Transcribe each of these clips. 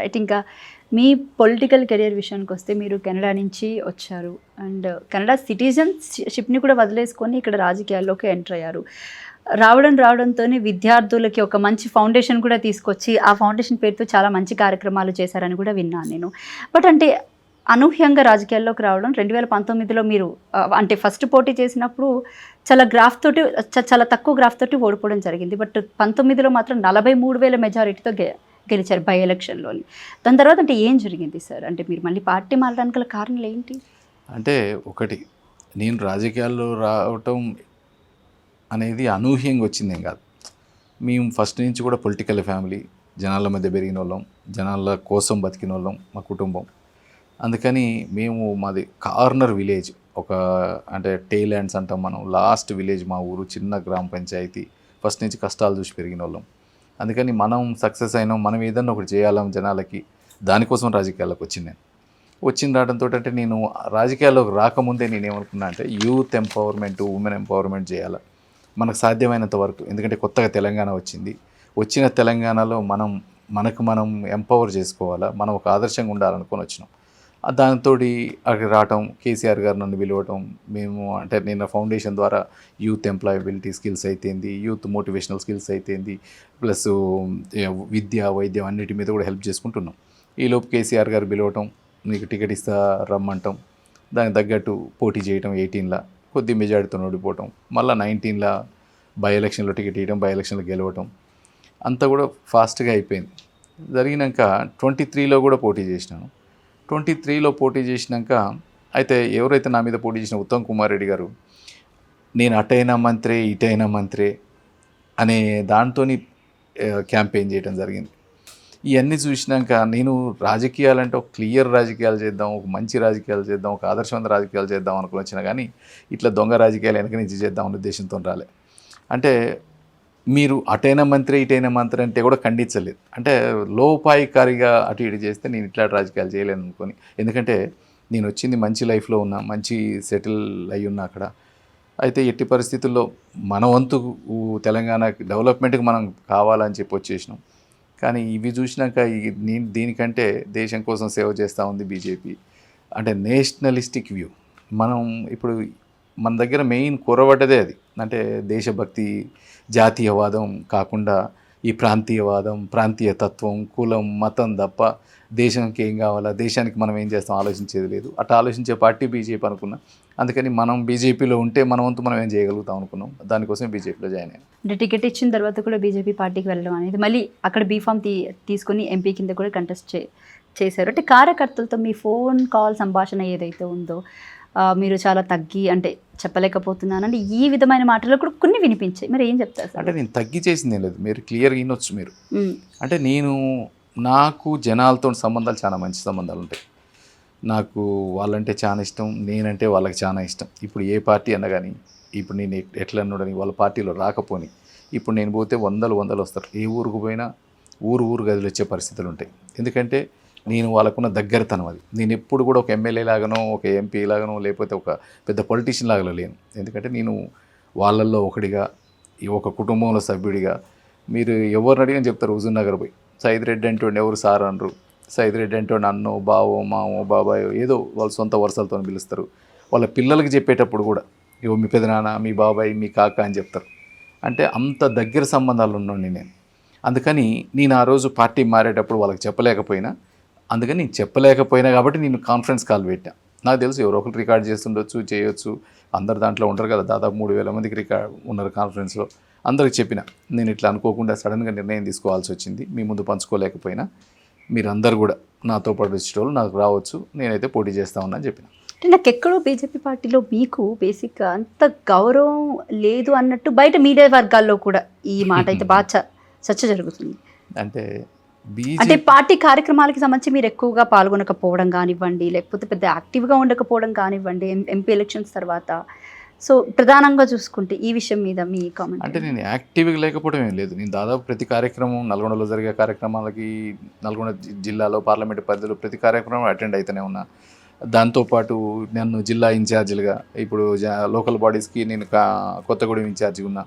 Right ఇంకా మీ political career విషయానికి వస్తే మీరు కెనడా నుంచి వచ్చారు. అండ్ కెనడా సిటిజన్షిప్ని కూడా వదిలేసుకొని ఇక్కడ రాజకీయాల్లోకి ఎంటర్ అయ్యారు. రావడం రావడంతోనే విద్యార్థులకి ఒక మంచి ఫౌండేషన్ కూడా తీసుకొచ్చి ఆ ఫౌండేషన్ పేరుతో చాలా మంచి కార్యక్రమాలు చేశారని కూడా విన్నాను నేను. బట్ అంటే అనూహ్యంగా రాజకీయాల్లోకి రావడం రెండు వేల పంతొమ్మిదిలో మీరు అంటే ఫస్ట్ పోటీ చేసినప్పుడు చాలా గ్రాఫ్ తోటి చాలా తక్కువ గ్రాఫ్ తోటి ఓడిపోవడం జరిగింది. బట్ పంతొమ్మిదిలో మాత్రం నలభై మూడు వేల మెజారిటీతో గెలిచారు బై ఎలక్షన్లో దాని తర్వాత అంటే ఏం జరిగింది సార్? అంటే మీరు మళ్ళీ పార్టీ మారడానికి గల కారణాలు ఏంటి? అంటే ఒకటి నేను రాజకీయాల్లో రావటం అనేది అనూహ్యంగా వచ్చిందేం కాదు. మేము ఫస్ట్ నుంచి కూడా పొలిటికల్ ఫ్యామిలీ జనాల మధ్య పెరిగిన వాళ్ళం జనాల కోసం బతికిన వాళ్ళం మా కుటుంబం. అందుకని మేము మాది కార్నర్ విలేజ్ ఒక అంటే టైలాండ్స్ అంటాం మనం లాస్ట్ విలేజ్ మా ఊరు చిన్న గ్రామ పంచాయతీ ఫస్ట్ నుంచి కష్టాలు చూసి పెరిగిన వాళ్ళం అందుకని మనం సక్సెస్ అయినాం మనం ఏదన్నా ఒకటి చేయాలం జనాలకి దానికోసం రాజకీయాలకు వచ్చింది నేను. వచ్చిన రావడంతో అంటే నేను రాజకీయాల్లోకి రాకముందే నేను ఏమనుకున్నా అంటే యూత్ ఎంపవర్మెంట్ ఉమెన్ ఎంపవర్మెంట్ చేయాలి. మనకు సాధ్యమైనంత వరకు ఎందుకంటే కొత్తగా తెలంగాణ వచ్చింది. వచ్చిన తెలంగాణలో మనం మనకు మనం ఎంపవర్ చేసుకోవాలా మనం ఒక ఆదర్శంగా ఉండాలనుకొని వచ్చినాం. దానితో అక్కడికి రావటం కేసీఆర్ గారు నన్ను పిలవటం మేము అంటే నేను ఫౌండేషన్ ద్వారా యూత్ ఎంప్లాయబిలిటీ స్కిల్స్ అయితేంది యూత్ మోటివేషనల్ స్కిల్స్ అయితేంది ప్లస్ విద్య వైద్యం అన్నిటి మీద కూడా హెల్ప్ చేసుకుంటున్నాం. ఈలోపు కేసీఆర్ గారు పిలవటం నీకు టికెట్ ఇస్తా రమ్మంటాం దానికి తగ్గట్టు పోటీ చేయటం ఎయిటీన్లో కొద్ది మెజార్టీతో ఓడిపోవటం మళ్ళీ నైన్టీన్లో బై ఎలక్షన్లో టికెట్ ఇవ్వడం బై ఎలక్షన్లో గెలవటం అంతా కూడా ఫాస్ట్గా అయిపోయింది. జరిగినాక ట్వంటీ త్రీలో కూడా పోటీ చేసినాను. ట్వంటీ త్రీలో పోటీ చేసినాక అయితే ఎవరైతే నా మీద పోటీ చేసిన ఉత్తమ్ కుమార్ రెడ్డి గారు నేను అటైనా మంత్రే ఇటైనా మంత్రే అనే దాంతో క్యాంపెయిన్ చేయడం జరిగింది. ఇవన్నీ చూసినాక నేను రాజకీయాలంటే ఒక క్లియర్ రాజకీయాలు చేద్దాం ఒక మంచి రాజకీయాలు చేద్దాం ఒక ఆదర్శవంత రాజకీయాలు చేద్దాం అనుకుని వచ్చినా కానీ ఇట్లా దొంగ రాజకీయాలు వెనక నుంచి చేద్దాం అనే ఉద్దేశంతో రాలే. అంటే మీరు అటైన మంత్రి ఇటైన మంత్రి అంటే కూడా ఖండించలేదు. అంటే లోపాయికారిగా అటు ఇటు చేస్తే నేను ఇట్లా రాజకీయాలు చేయలేను అనుకొని. ఎందుకంటే నేను వచ్చింది మంచి లైఫ్లో ఉన్నా మంచి సెటిల్ అయి ఉన్నా అక్కడ. అయితే ఎట్టి పరిస్థితుల్లో మన వంతు తెలంగాణ డెవలప్మెంట్కి మనం కావాలని చెప్పి వచ్చేసినాం. కానీ ఇవి చూసినాక ఈ- నేను దీనికంటే దేశం కోసం సేవ చేస్తూ ఉంది బీజేపీ. అంటే నేషనలిస్టిక్ వ్యూ. మనం ఇప్పుడు మన దగ్గర మెయిన్ కొరవడ్డదే అది. అంటే దేశభక్తి జాతీయవాదం కాకుండా ఈ ప్రాంతీయవాదం ప్రాంతీయ తత్వం కులం మతం తప్ప దేశానికి ఏం కావాలా దేశానికి మనం ఏం చేస్తాం ఆలోచించేది లేదు. అట్లా ఆలోచించే పార్టీ బీజేపీ అనుకున్నా. అందుకని మనం బీజేపీలో ఉంటే మన వంతు మనం ఏం చేయగలుగుతాం అనుకున్నాం. దానికోసం బీజేపీలో జాయిన్ అయ్యాను అంటే టికెట్ ఇచ్చిన తర్వాత కూడా బీజేపీ పార్టీకి వెళ్ళడం అనేది మళ్ళీ అక్కడ బీఫామ్ తీ తీసుకొని ఎంపీ కింద కూడా కంటెస్ట్ చే చేశారు. అంటే కార్యకర్తలతో మీ ఫోన్ కాల్ సంభాషణ ఏదైతే ఉందో మీరు చాలా తగ్గి అంటే చెప్పలేకపోతున్నాను అంటే ఈ విధమైన మాటలు కూడా కొన్ని వినిపించాయి. మరి ఏం చెప్తారు అంటే నేను తగ్గి చేసింది ఏం లేదు. మీరు క్లియర్గా వినొచ్చు మీరు. అంటే నేను నాకు జనాలతో సంబంధాలు చాలా మంచి సంబంధాలు ఉంటాయి. నాకు వాళ్ళంటే చాలా ఇష్టం నేనంటే వాళ్ళకి చాలా ఇష్టం. ఇప్పుడు ఏ పార్టీ అన్నా కానీ ఇప్పుడు నేను ఎట్- ఎట్లా అన్నాడని వాళ్ళ పార్టీలో రాకపోని ఇప్పుడు నేను పోతే వందలు వందలు వస్తారు. ఏ ఊరుకు పోయినా ఊరు ఊరు గదిలో వచ్చే పరిస్థితులు ఉంటాయి. ఎందుకంటే నేను వాళ్ళకున్న దగ్గరతనం అది. నేను ఎప్పుడు కూడా ఒక ఎమ్మెల్యే లాగానో ఒక ఎంపీ లాగానో లేకపోతే ఒక పెద్ద పొలిటీషియన్ లాగా లేను. ఎందుకంటే నేను వాళ్ళల్లో ఒకడిగా ఈ ఒక కుటుంబంలో సభ్యుడిగా. మీరు ఎవరిని అడిగినా చెప్తారు హుజూర్ నగర్ పోయి. సైద్ రెడ్డి అంటుండే ఎవరు సార్ అనరు. సైద్ రెడ్డి అంటుండే అన్నో బావో మావో బాబాయో ఏదో వాళ్ళ సొంత వరుసలతో పిలుస్తారు. వాళ్ళ పిల్లలకి చెప్పేటప్పుడు కూడా ఇవో మీ పెదనాన్న మీ బాబాయ్ మీ కాక అని చెప్తారు. అంటే అంత దగ్గర సంబంధాలు ఉన్నాండి నేను. అందుకని నేను ఆ రోజు పార్టీ మారేటప్పుడు వాళ్ళకి చెప్పలేకపోయినా అందుకని నేను చెప్పలేకపోయినా కాబట్టి నేను కాన్ఫరెన్స్ కాల్ పెట్టా. నాకు తెలుసు ఎవరో ఒకరు రికార్డ్ చేస్తుండొచ్చు చేయొచ్చు. అందరు దాంట్లో ఉంటారు కదా దాదాపు మూడు వేల మందికి రికార్డ్ ఉన్నారు కాన్ఫరెన్స్లో అందరికి చెప్పిన. నేను ఇట్లా అనుకోకుండా సడన్గా నిర్ణయం తీసుకోవాల్సి వచ్చింది. మీ ముందు పంచుకోలేకపోయినా. మీరందరూ కూడా నాతో పాటు వచ్చేటోళ్ళు నాకు రావచ్చు. నేనైతే పోటీ చేస్తా ఉన్నా అని చెప్పిన. అంటే నాకు ఎక్కడో బీజేపీ పార్టీలో మీకు బేసిక్గా అంత గౌరవం లేదు అన్నట్టు బయట మీడియా వర్గాల్లో కూడా ఈ మాట అయితే బాగా చర్చ జరుగుతుంది. అంటే అంటే పార్టీ కార్యక్రమాలకి సంబంధించి మీరు ఎక్కువగా పాల్గొనకపోవడం కానివ్వండి లేకపోతే పెద్ద యాక్టివ్గా ఉండకపోవడం కానివ్వండి ఎంపీ ఎలక్షన్స్ తర్వాత. సో ప్రధానంగా చూసుకుంటే ఈ విషయం మీద మీ కామెంట్ అంటే నేను యాక్టివ్గా లేకపోవడం ఏం లేదు. నేను దాదాపు ప్రతి కార్యక్రమం నల్గొండలో జరిగే కార్యక్రమాలకి నల్గొండ జిల్లాలో పార్లమెంట్ పరిధిలో ప్రతి కార్యక్రమం అటెండ్ అవుతూనే ఉన్నా. దాంతోపాటు నన్ను జిల్లా ఇన్ఛార్జిలుగా ఇప్పుడు లోకల్ బాడీస్కి నేను కొత్తగూడెం ఇన్ఛార్జిగా ఉన్నా.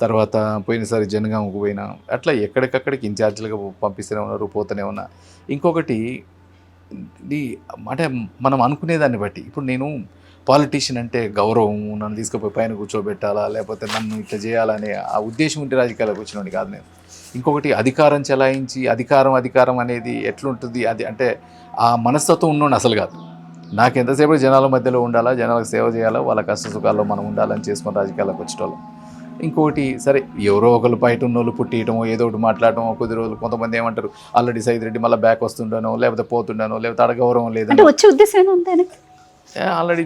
తర్వాత పోయినసారి జనగామకు పోయినా అట్లా ఎక్కడికక్కడికి ఇన్ఛార్జీలుగా పంపిస్తూనే ఉన్నారు పోతూనే ఉన్నా. ఇంకొకటి అంటే మనం అనుకునేదాన్ని బట్టి ఇప్పుడు నేను పాలిటీషియన్ అంటే గౌరవం నన్ను తీసుకుపోయి పైన కూర్చోబెట్టాలా లేకపోతే నన్ను ఇట్లా చేయాలనే ఆ ఉద్దేశం ఉంటే రాజకీయాలకు వచ్చినోడి కాదు నేను. ఇంకొకటి అధికారం చెలాయించి అధికారం అధికారం అనేది ఎట్లుంటుంది అది అంటే ఆ మనస్తత్వం ఉన్నోడు అసలు కాదు. నాకు ఎంతసేపు జనాల మధ్యలో ఉండాలా జనాలకు సేవ చేయాలా వాళ్ళ కష్ట సుఖాల్లో మనం ఉండాలని చేసుకొని రాజకీయాలకు వచ్చేటోళ్ళం. ఇంకొకటి సరే ఎవరో ఒకరు బయట ఉన్నోళ్ళు పుట్టియటమో ఏదో ఒకటి మాట్లాడటమో కొద్ది రోజులు కొంతమంది ఏమంటారు ఆల్రెడీ సైద్ రెడ్డి మళ్ళీ బ్యాక్ వస్తుండానో లేకపోతే పోతుండానో లేకపోతే అంటే లేదని వచ్చే ఉద్దేశం? ఆల్రెడీ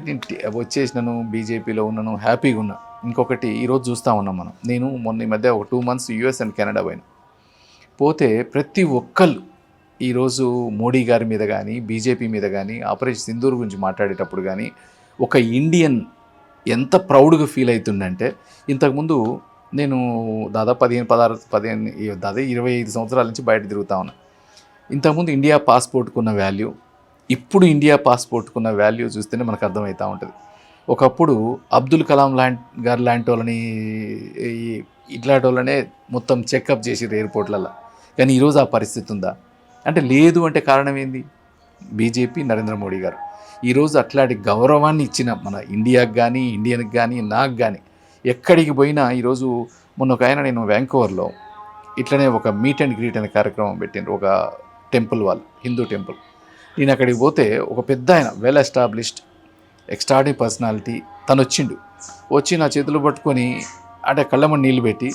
వచ్చేసినాను బీజేపీలో ఉన్నాను హ్యాపీగా ఉన్నా. ఇంకొకటి ఈరోజు చూస్తూ ఉన్నాం మనం. నేను మొన్న ఈ మధ్య ఒక two months US and Canada పోయినా. పోతే ప్రతి ఒక్కళ్ళు ఈరోజు మోడీ గారి మీద కానీ బీజేపీ మీద కానీ ఆపరేషన్ సింధూర్ గురించి మాట్లాడేటప్పుడు కానీ ఒక ఇండియన్ ఎంత ప్రౌడ్గా ఫీల్ అవుతుందంటే ఇంతకుముందు నేను దాదాపు పదిహేను పదహారు పదిహేను దాదాపు ఇరవై ఐదు సంవత్సరాల నుంచి బయట తిరుగుతా ఉన్నా. ఇంతకుముందు ఇండియా పాస్పోర్ట్కున్న వాల్యూ ఇప్పుడు ఇండియా పాస్పోర్ట్కున్న వాల్యూ చూస్తేనే మనకు అర్థమవుతూ ఉంటుంది. ఒకప్పుడు అబ్దుల్ కలాం లాంటి గారు లాంటి వాళ్ళని ఇట్లాంటి వాళ్ళనే మొత్తం చెకప్ చేసిర్రు ఎయిర్పోర్ట్లలో కానీ ఈరోజు ఆ పరిస్థితి ఉందా? అంటే లేదు అంటే కారణం ఏంది? బీజేపీ నరేంద్ర మోడీ గారు. ఈరోజు అట్లాంటి గౌరవాన్ని ఇచ్చిన మన ఇండియాకి కానీ ఇండియన్కి కానీ నాకు కానీ ఎక్కడికి పోయినా ఈరోజు మొన్న ఒక ఆయన నేను వ్యాంకోవర్లో ఇట్లనే ఒక మీట్ అండ్ గ్రీట్ అనే కార్యక్రమం పెట్టిండ్రు ఒక టెంపుల్ వాళ్ళు హిందూ టెంపుల్. నేను అక్కడికి పోతే ఒక పెద్ద ఆయన వెల్ ఎస్టాబ్లిష్డ్ ఎక్స్ట్రాడీ పర్సనాలిటీ తను వచ్చిండు వచ్చి నా చేతులు పట్టుకొని అంటే కళ్ళమని నీళ్ళు పెట్టి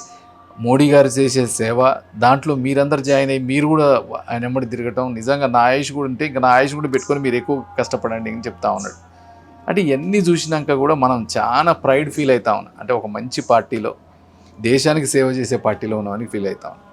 మోడీ గారు చేసే సేవ దాంట్లో మీరందరు జాయిన్ అయ్యి మీరు కూడా ఆయన వెంబడి తిరగటం నిజంగా నా ఆయుష్ కూడా ఉంటే ఇంకా నా ఆయుష్ కూడా పెట్టుకొని మీరు ఎక్కువ కష్టపడండి అని చెప్తా ఉన్నాడు. అంటే ఇవన్నీ చూసినాక కూడా మనం చాలా ప్రైడ్ ఫీల్ అవుతా ఉన్నాం. అంటే ఒక మంచి పార్టీలో దేశానికి సేవ చేసే పార్టీలో ఉన్నామని ఫీల్ అవుతా ఉన్నాం.